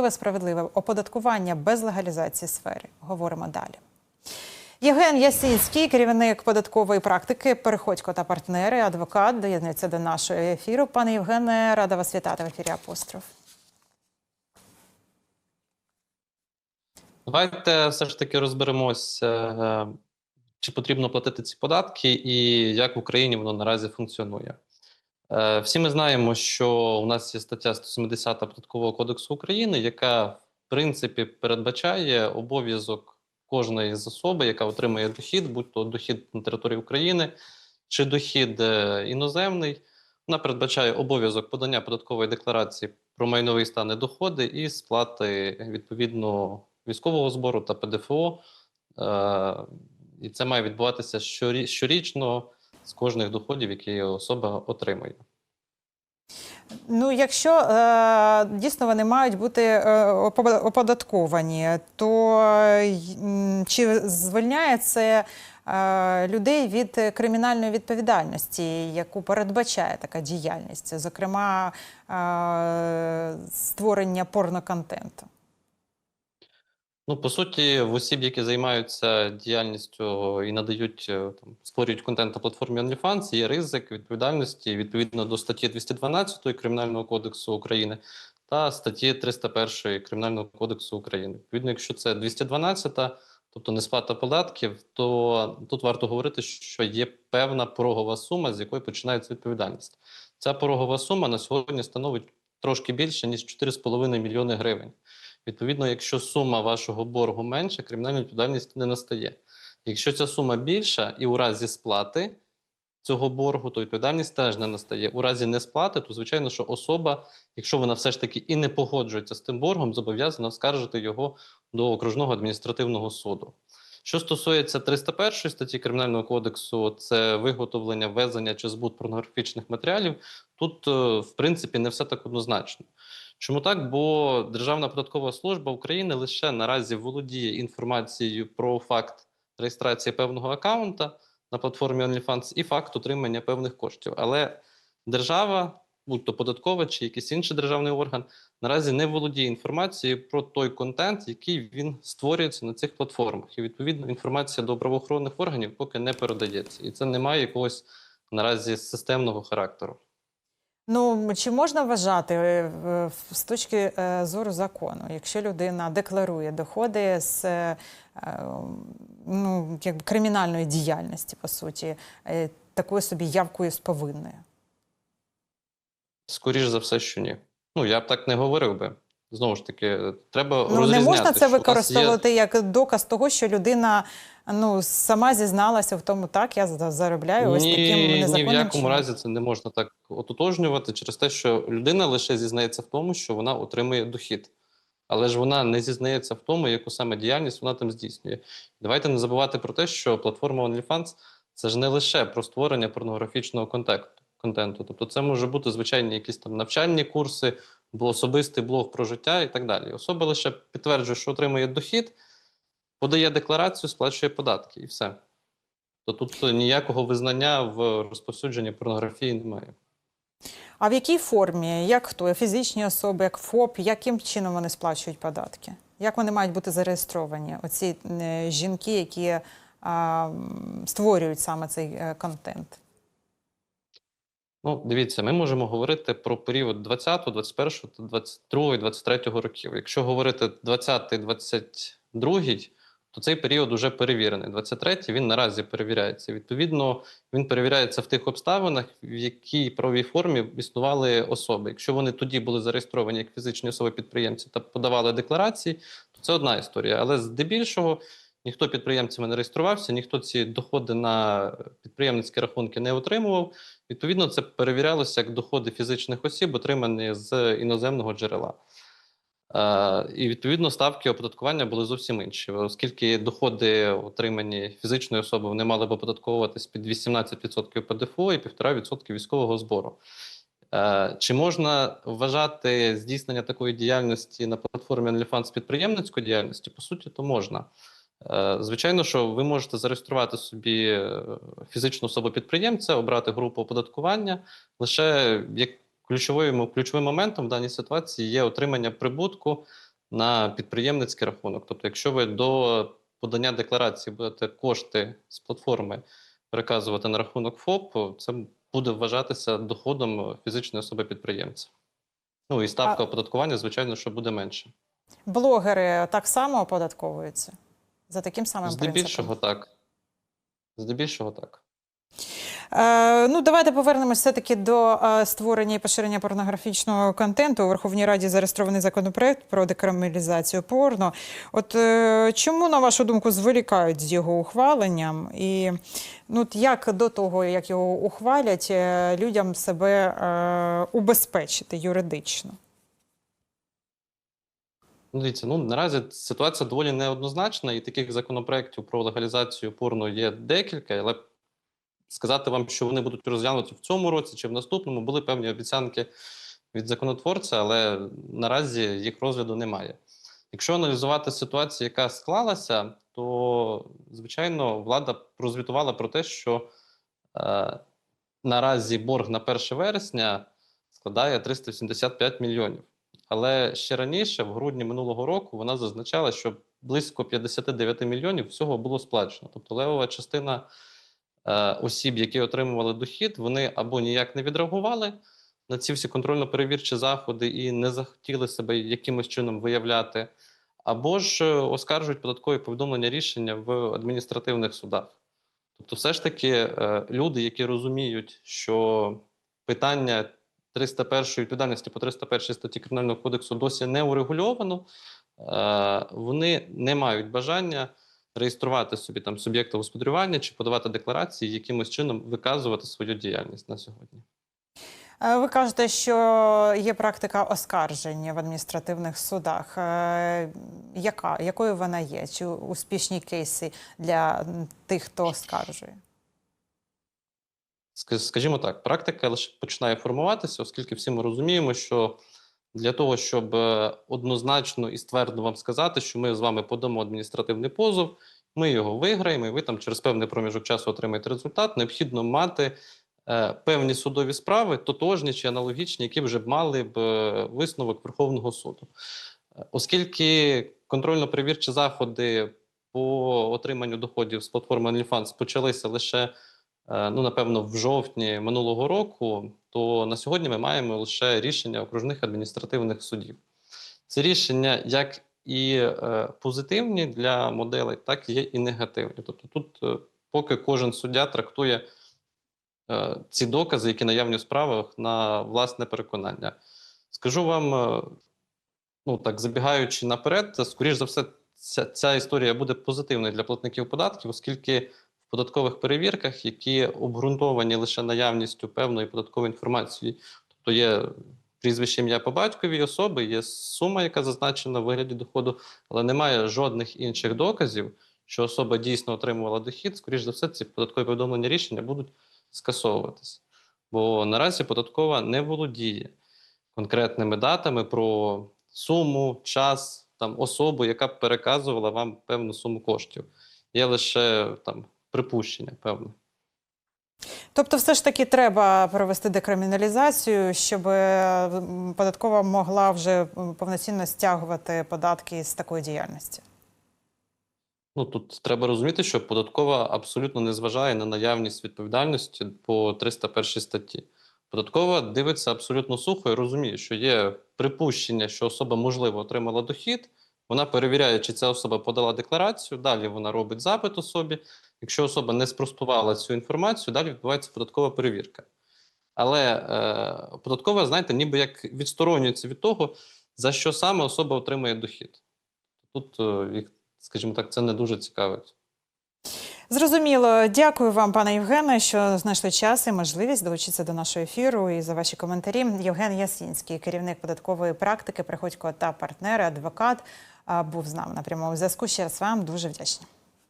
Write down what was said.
можливе справедливе оподаткування без легалізації сфери. Говоримо далі. Євген Ясінський, керівник податкової практики, переходько та партнери, адвокат, доєднується до нашого ефіру. Пане Євгене, рада вас вітати в ефірі Апостроф. Давайте все ж таки розберемося, е, чи потрібно платити ці податки і як в Україні воно наразі функціонує. Е, Всі ми знаємо, що у нас є стаття 170 Податкового кодексу України, яка в принципі передбачає обов'язок кожної з особи, яка отримує дохід, будь то дохід на території України чи дохід е, іноземний. Вона передбачає обов'язок подання податкової декларації про майновий стан і доходи і сплати відповідно військового збору та ПДФО. Е, і це має відбуватися щорі- щорічно з кожних доходів, які особа отримує. Ну, якщо е, дійсно вони мають бути е, оподатковані, то е, чи звільняє це е, людей від кримінальної відповідальності, яку передбачає така діяльність, зокрема е, створення порноконтенту? Ну, по суті, в осіб, які займаються діяльністю і надають е, там, створюють контент на платформі OnlyFans, є ризик відповідальності відповідно до статті 212 Кримінального кодексу України та статті 301 Кримінального кодексу України. Відповідно, якщо це 212, тобто несплата податків, то тут варто говорити, що є певна порогова сума, з якої починається відповідальність. Ця порогова сума на сьогодні становить трошки більше ніж 4,5 мільйони гривень. Відповідно, якщо сума вашого боргу менша, кримінальна відповідальність не настає. Якщо ця сума більша і у разі сплати цього боргу, то відповідальність теж не настає. У разі несплати, то звичайно, що особа, якщо вона все ж таки і не погоджується з тим боргом, зобов'язана оскаржити його до окружного адміністративного суду. Що стосується 301 статті Кримінального кодексу, це виготовлення, ввезення чи збут порнографічних матеріалів. Тут, е, в принципі, не все так однозначно. Чому так? Бо Державна податкова служба України лише наразі володіє інформацією про факт реєстрації певного аккаунта на платформі OnlyFans і факт отримання певних коштів. Але держава, будь то податкова чи якийсь інший державний орган, наразі не володіє інформацією про той контент, який він створюється на цих платформах. І відповідно інформація до правоохоронних органів поки не передається. І це не має якогось наразі системного характеру. Ну чи можна вважати е, з точки е, зору закону, якщо людина декларує доходи з е, ну, як кримінальної діяльності, по суті, такою собі явкою з повинною? Скоріше за все, що ні. Ну я б так не говорив би. Знову ж таки, треба Ну не можна це нас є- використовувати як доказ того, що людина ну сама зізналася в тому, так я за- заробляю ось ні, таким ні, в незаконним якому чином. разі це не можна так ототожнювати через те, що людина лише зізнається в тому, що вона отримує дохід. Але ж вона не зізнається в тому, яку саме діяльність вона там здійснює. Давайте не забувати про те, що платформа OnlyFans – це ж не лише про створення порнографічного контенту. Тобто це може бути звичайні якісь там навчальні курси, особистий блог про життя і так далі. Особа лише підтверджує, що отримує дохід, подає декларацію, сплачує податки і все. То тут ніякого визнання в розповсюдженні порнографії немає. А в якій формі? Як хто? Фізичні особи, як ФОП, яким чином вони сплачують податки? Як вони мають бути зареєстровані? Оці е, жінки, які а, створюють саме цей е, контент? Ну, дивіться, ми можемо говорити про період 20, 21, 22, 23 років. Якщо говорити 20, 22, то цей період вже перевірений. 23 він наразі перевіряється. Відповідно, він перевіряється в тих обставинах, в якій правовій формі існували особи. Якщо вони тоді були зареєстровані як фізичні особи-підприємці та подавали декларації, то це одна історія. Але здебільшого ніхто підприємцями не реєструвався, ніхто ці доходи на підприємницькі рахунки не отримував. Відповідно, це перевірялося як доходи фізичних осіб, отримані з іноземного джерела. Е, і відповідно ставки оподаткування були зовсім інші, оскільки доходи, отримані фізичної особи, вони мали б оподатковуватись під 18% ПДФО і 1,5% військового збору. Е, Чи можна вважати здійснення такої діяльності на платформі OnlyFans підприємницькою діяльністю? По суті, то можна. Е, Звичайно, що ви можете зареєструвати собі е, фізичну особу підприємця, обрати групу оподаткування лише як ключовим, ключовим моментом в даній ситуації є отримання прибутку на підприємницький рахунок. Тобто, якщо ви до подання декларації будете кошти з платформи переказувати на рахунок ФОП, це буде вважатися доходом фізичної особи підприємця. Ну і ставка А- оподаткування, звичайно, що буде менше. Блогери так само оподатковуються за таким самим Здебільшого принципом. так. Здебільшого так. Е, ну, давайте повернемось все-таки до е, створення і поширення порнографічного контенту. У Верховній Раді зареєстрований законопроект про декриміналізацію порно. От е, чому, на вашу думку, зволікають з його ухваленням? І ну, от як до того, як його ухвалять, е, людям себе е, убезпечити юридично? Ну, дивіться, ну наразі ситуація доволі неоднозначна, і таких законопроєктів про легалізацію порно є декілька, але сказати вам, що вони будуть розглянуті в цьому році чи в наступному, були певні обіцянки від законотворця, але наразі їх розгляду немає. Якщо аналізувати ситуацію, яка склалася, то звичайно влада прозвітувала про те, що е, наразі борг на 1 вересня складає 375 мільйонів. Але ще раніше, в грудні минулого року, вона зазначала, що близько 59 мільйонів всього було сплачено. Тобто левова частина е, осіб, які отримували дохід, вони або ніяк не відреагували на ці всі контрольно-перевірчі заходи і не захотіли себе якимось чином виявляти, або ж е, оскаржують податкові повідомлення рішення в адміністративних судах. Тобто, все ж таки, е, люди, які розуміють, що питання 301 відповідальності по 301 статті Кримінального кодексу досі не урегульовано, е, вони не мають бажання реєструвати собі там суб'єкта господарювання чи подавати декларації, якимось чином виказувати свою діяльність на сьогодні. Е, Ви кажете, що є практика оскарження в адміністративних судах. Е, Яка? Якою вона є? Чи успішні кейси для тих, хто оскаржує? Ска- Скажімо так, практика лише починає формуватися, оскільки всі ми розуміємо, що для того, щоб е, однозначно і ствердно вам сказати, що ми з вами подамо адміністративний позов, ми його виграємо, і ви там через певний проміжок часу отримаєте результат, необхідно мати е, певні судові справи, тотожні чи аналогічні, які вже б мали б е, висновок Верховного суду. Оскільки контрольно-перевірчі заходи по отриманню доходів з платформи OnlyFans почалися лише ну, напевно, в жовтні минулого року, то на сьогодні ми маємо лише рішення окружних адміністративних судів. Це рішення як і е, позитивні для моделей, так є і негативні. Тобто тут, е, поки кожен суддя трактує е, ці докази, які наявні в справах, на власне переконання. Скажу вам, е, ну так забігаючи наперед, скоріш за все, ця, ця історія буде позитивною для платників податків, оскільки податкових перевірках, які обґрунтовані лише наявністю певної податкової інформації, тобто є прізвище ім'я по батькові особи, є сума, яка зазначена в вигляді доходу, але немає жодних інших доказів, що особа дійсно отримувала дохід, скоріш за все, ці податкові повідомлення рішення будуть скасовуватися. Бо наразі податкова не володіє конкретними датами про суму, час, там особу, яка б переказувала вам певну суму коштів. Є лише там припущення, певне. Тобто, все ж таки треба провести декриміналізацію, щоб е, податкова могла вже повноцінно стягувати податки з такої діяльності. Ну тут треба розуміти, що податкова абсолютно не зважає на наявність відповідальності по 301 статті. Податкова дивиться абсолютно сухо і розуміє, що є припущення, що особа можливо отримала дохід. Вона перевіряє, чи ця особа подала декларацію. Далі вона робить запит особі. Якщо особа не спростувала цю інформацію, далі відбувається податкова перевірка. Але е, податкова, знаєте, ніби як відсторонюється від того, за що саме особа отримує дохід. Тут е, скажімо так, це не дуже цікавить. Зрозуміло, дякую вам, пане Євгене, що знайшли час і можливість долучитися до нашого ефіру і за ваші коментарі. Євген Ясінський, керівник податкової практики, приходько та партнери, адвокат, був з нами на прямому зв'язку. Ще раз вам дуже вдячна.